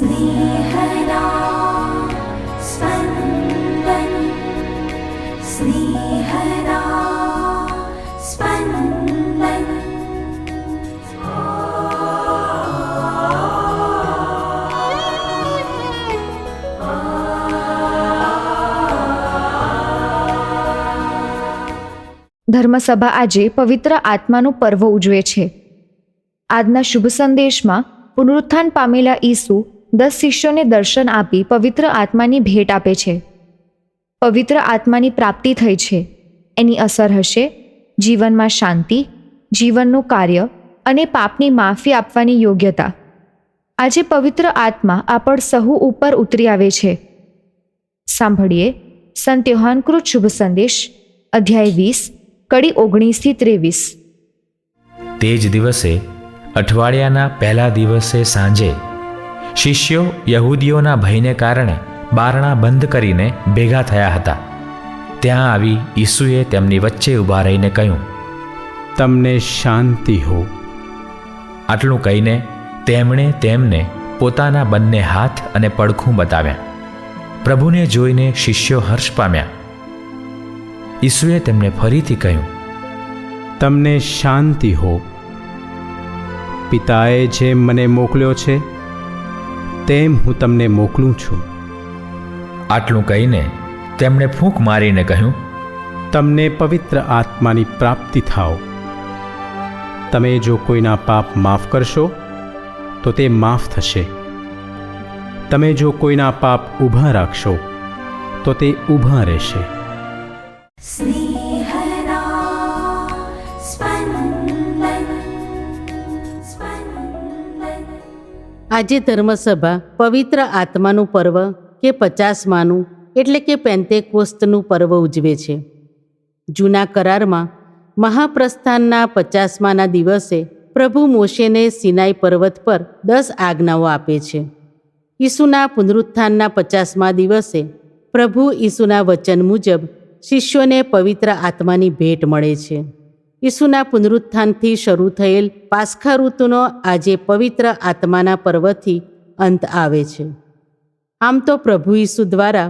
स्नेहदा स्पन्दन् स्नेहदा स्पन्दन् ધર્મસભા આજે પવિત્ર આત્માનું પર્વ ઉજવે છે આજના શુભ સંદેશમાં પુનરુત્થાન પામેલા ઈસુ દસ શિષ્યોને દર્શન આપી પવિત્ર આત્માની ભેટ આપે છે. પવિત્ર આત્માની પ્રાપ્તિ થઈ છે. એની અસર હશે. જીવનમાં શાંતિ, જીવનનું કાર્ય અને પાપની માફી આપવાની યોગ્યતા. આજે પવિત્ર આત્મા આપણ સહુ ઉપર ઉતરી આવે છે. સાંભળીએ સંત યોહાનકૃત શુભ સંદેશ, અધ્યાય વીસ, કડી ઓગણીસથી ત્રેવીસ. તે જ દિવસે, અઠવાડિયાના પહેલા દિવસે સાંજે શિષ્યો યહૂદીઓના ભયને કારણે બારણા બંધ કરીને ભેગા થયા હતા. ત્યાં આવી ઈસુએ તેમની વચ્ચે ઊભા રહીને કહ્યું તમને શાંતિ હો. આટલું કહીને તેમણે તેમને પોતાના બંને હાથ અને પડખું બતાવ્યા. પ્રભુને જોઈને શિષ્યો હર્ષ પામ્યા. ઈસુએ તેમને ફરીથી કહ્યું તમને શાંતિ હો. પિતાએ જેમ મને મોકલ્યો છે તેમ હું તમને મોકલું છું. આટલું કહીને તેમણે ફૂંક મારીને કહ્યું તમને પવિત્ર આત્માની પ્રાપ્તિ થાઓ. તમે જો કોઈના પાપ માફ કરશો તો તે માફ થશે. તમે જો કોઈના પાપ ઊભા રાખશો તો તે ઊભા રહેશે. આજે ધર્મસભા પવિત્ર આત્માનું પર્વ કે પચાસમાનું એટલે કે પેન્તેકોસ્તનું પર્વ ઉજવે છે. જૂના કરારમાં મહાપ્રસ્થાનના પચાસમાના દિવસે પ્રભુ મોશેને સિનાઈ પર્વત પર દસ આજ્ઞાઓ આપે છે. ઈસુના પુનરુત્થાનના પચાસમા દિવસે પ્રભુ ઈસુના વચન મુજબ શિષ્યોને પવિત્ર આત્માની ભેટ મળે છે. ઈસુના પુનરુત્થાનથી શરૂ થયેલ પાસ્ખા ઋતુનો આજે પવિત્ર આત્માના પર્વથી અંત આવે છે. આમ તો પ્રભુ ઈસુ દ્વારા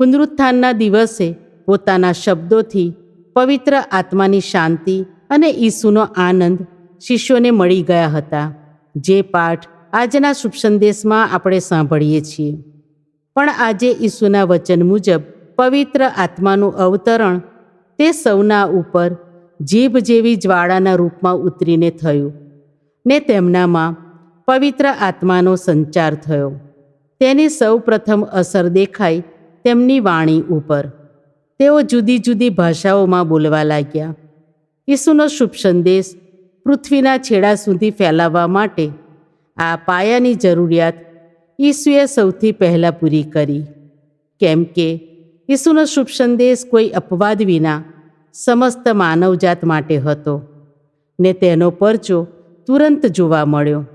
પુનરુત્થાનના દિવસે પોતાના શબ્દોથી પવિત્ર આત્માની શાંતિ અને ઈસુનો આનંદ શિષ્યોને મળી ગયા હતા, જે પાઠ આજના શુભ સંદેશમાં આપણે સાંભળીએ છીએ. પણ આજે ઈસુના વચન મુજબ પવિત્ર આત્માનું અવતરણ તે સૌના ઉપર જીભ જેવી જ્વાળાના રૂપમાં ઉતરીને થયું ને તેમનામાં પવિત્ર આત્માનો સંચાર થયો. તેની સૌ પ્રથમ અસર દેખાઈ તેમની વાણી ઉપર. તેઓ જુદી જુદી ભાષાઓમાં બોલવા લાગ્યા. ઈસુનો શુભ સંદેશ પૃથ્વીના છેડા સુધી ફેલાવવા માટે આ પાયાની જરૂરિયાત ઈસુએ સૌથી પહેલાં પૂરી કરી. કેમ કે ઈસુનો શુભ સંદેશ કોઈ અપવાદ વિના સમસ્ત માનવજાત માટે હતો. ને તેનો પરચો તુરંત જોવા મળ્યો.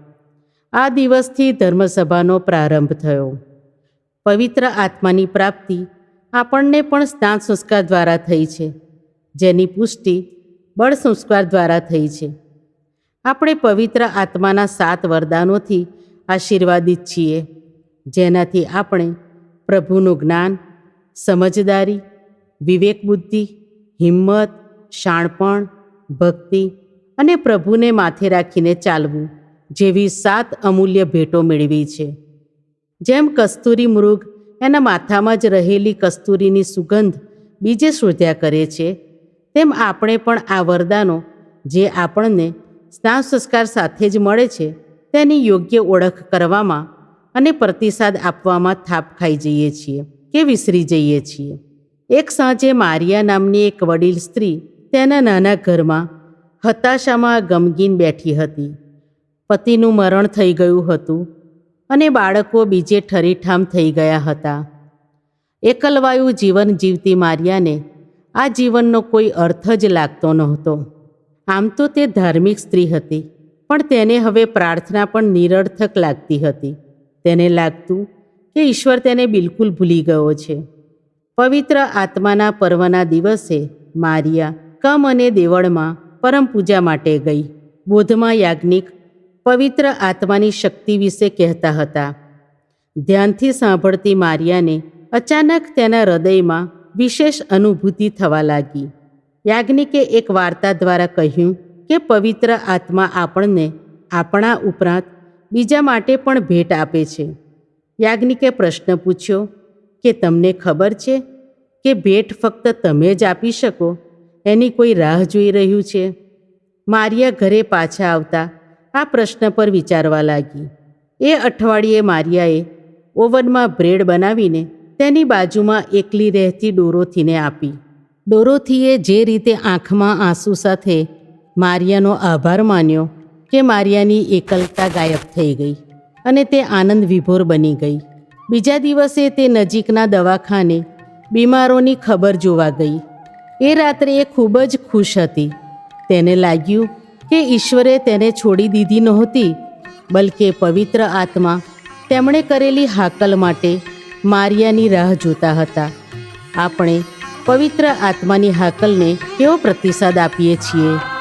આ દિવસથી ધર્મસભાનો પ્રારંભ થયો. પવિત્ર આત્માની પ્રાપ્તિ આપણને પણ સ્નાન સંસ્કાર દ્વારા થઈ છે. જેની પુષ્ટિ બળ સંસ્કાર દ્વારા થઈ છે. આપણે પવિત્ર આત્માના સાત વરદાનોથી આશીર્વાદિત છીએ. જેનાથી આપણે પ્રભુનું જ્ઞાન, સમજદારી વિવેક બુદ્ધિ હિંમત, શાણપણ, ભક્તિ અને પ્રભુને માથે રાખીને ચાલવું જેવી સાત અમૂલ્ય ભેટો મેળવી છે. જેમ કસ્તુરી મૃગ એના માથામાં જ રહેલી કસ્તુરીની સુગંધ બીજે શોધ્યા કરે છે, તેમ આપણે પણ આ વરદાનો જે આપણને સ્નાન સંસ્કાર સાથે જ મળે છે, તેની યોગ્ય ઓળખ કરવામાં અને પ્રતિસાદ આપવામાં થાપ ખાઈ જઈએ છીએ કે વિસરી જઈએ છીએ. એક સાંજે મારિયા નામની એક વડીલ સ્ત્રી તેના નાના ઘરમાં હતાશામાં ગમગીન બેઠી હતી. પતિનું મરણ થઈ ગયું હતું અને બાળકો બીજે ઠરીઠામ થઈ ગયા હતા. એકલવાયુ જીવન જીવતી મારિયાને આ જીવનનો કોઈ અર્થ જ લાગતો નહોતો. આમ તો તે ધાર્મિક સ્ત્રી હતી, પણ તેને હવે પ્રાર્થના પણ નિરર્થક લાગતી હતી. તેને લાગતું કે ઈશ્વર તેને બિલકુલ ભૂલી ગયો છે. પવિત્ર આત્માના પર્વના દિવસે મારિયા કમ અને દેવળમાં પરમ પૂજા માટે ગઈ. બોધમાં યાજ્ઞિક પવિત્ર આત્માની શક્તિ વિશે કહેતા હતા. ધ્યાનથી સાંભળતી મારિયાને અચાનક તેના હૃદયમાં વિશેષ અનુભૂતિ થવા લાગી. યાજ્ઞિકે એક વાર્તા દ્વારા કહ્યું કે પવિત્ર આત્મા આપણને આપણા ઉપરાંત બીજા માટે પણ ભેટ આપે છે. યાજ્ઞિકે પ્રશ્ન પૂછ્યો કે તમને ખબર છે કે ભેટ ફક્ત તમે જ આપી શકો? એની કોઈ રાહ જોઈ રહ્યું છે? મારિયા ઘરે પાછા આવતા આ પ્રશ્ન પર વિચારવા લાગી. એ અઠવાડિયે મારિયાએ ઓવનમાં બ્રેડ બનાવીને તેની બાજુમાં એકલી રહેતી ડોરોથીને આપી. ડોરોથીએ જે રીતે આંખમાં આંસુ સાથે મારિયાનો આભાર માન્યો કે મારિયાની એકલતા ગાયબ થઈ ગઈ અને તે આનંદ વિભોર બની ગઈ. બીજા દિવસે તે નજીકના દવાખાને બીમારોની ખબર જોવા ગઈ. એ રાત્રે એ ખૂબ જ ખુશ હતી. તેને લાગ્યું કે ઈશ્વરે તેને છોડી દીધી નહોતી, બલકે પવિત્ર આત્મા તેમણે કરેલી હાકલ માટે મારિયાની રાહ જોતા હતા. આપણે પવિત્ર આત્માની હાકલને કેવો પ્રતિસાદ આપીએ છીએ?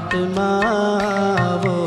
आत्मा वो